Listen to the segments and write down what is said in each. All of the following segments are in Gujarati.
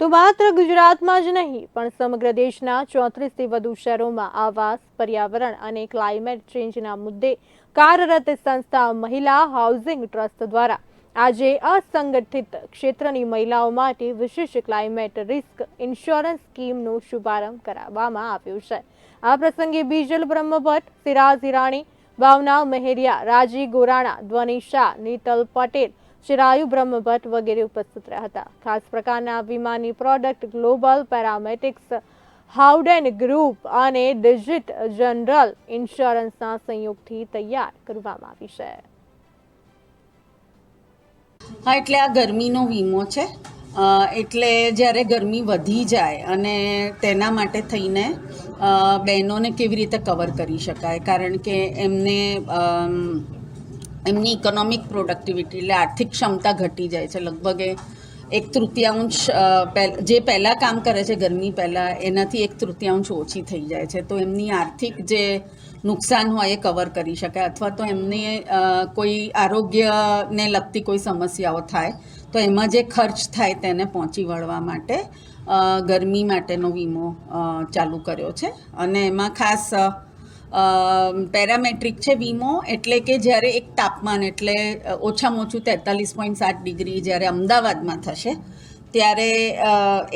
તો માત્ર ગુજરાતમાં જ નહીં, પણ સમગ્ર દેશના ચોત્રીસથી વધુ શહેરોમાં આવાસ, પર્યાવરણ અને ક્લાઇમેટ ચેન્જના મુદ્દે કાર્યરત સંસ્થા મહિલા હાઉસિંગ ટ્રસ્ટ દ્વારા આજે અસંગઠિત ક્ષેત્રની મહિલાઓ માટે વિશેષ ક્લાઇમેટ રિસ્ક ઇન્સ્યોરન્સ સ્કીમનો શુભારંભ કરાવવામાં આવ્યો છે. આ પ્રસંગે બીજલ બ્રહ્મભટ્ટ, સિરાજ હિરાણી, ભાવના મહેરિયા રાજી ગોરાણા, ધ્વનિ શાહ, નીતલ પટેલ ચિરાયુ બ્રહ્મભટ્ટ વગેરે ઉપસ્થિત રહ્યા હતા. ખાસ પ્રકારના વીમાની product global parametrics Howden group અને ડિજિટ જનરલ ઇન્સ્યોરન્સના સંયોગથી તૈયાર કરવામાં આવી છે. હા, એટલે આ ગરમીનો વીમો છે. એટલે જ્યારે ગરમી વધી જાય અને તેના માટે થઈને બહેનોને કેવી રીતે કવર કરી શકાય? કારણ કે એમને એમની ઇકોનોમિક પ્રોડક્ટિવિટી એટલે આર્થિક ક્ષમતા ઘટી જાય છે. લગભગ એક તૃતીયાંશ જે પહેલાં કામ કરે છે ગરમી પહેલાં, એનાથી એક તૃતીયાંશ ઓછી થઈ જાય છે. તો એમની આર્થિક જે નુકસાન હોય એ કવર કરી શકાય અથવા તો એમને કોઈ આરોગ્યને લગતી કોઈ સમસ્યાઓ થાય, તો એમાં જે ખર્ચ થાય તેને પહોંચી વળવા માટે ગરમી માટેનો વીમો ચાલુ કર્યો છે. અને એમાં ખાસ પેરામેટ્રિક છે વીમો, એટલે કે જ્યારે એક તાપમાન, એટલે ઓછામાં ઓછું તેતાલીસ પોઈન્ટ સાત ડિગ્રી જ્યારે અમદાવાદમાં થશે, ત્યારે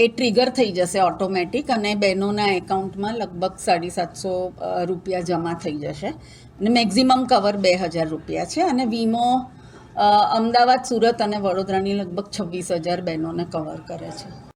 એ ટ્રિગર થઈ જશે ઓટોમેટિક અને બહેનોના એકાઉન્ટમાં લગભગ સાડી સાતસો રૂપિયા જમા થઈ જશે. અને મેક્ઝિમમ કવર બે હજાર રૂપિયા છે અને વીમો અમદાવાદ, સુરત અને વડોદરાની લગભગ છવ્વીસ હજાર બહેનોને કવર કરે છે.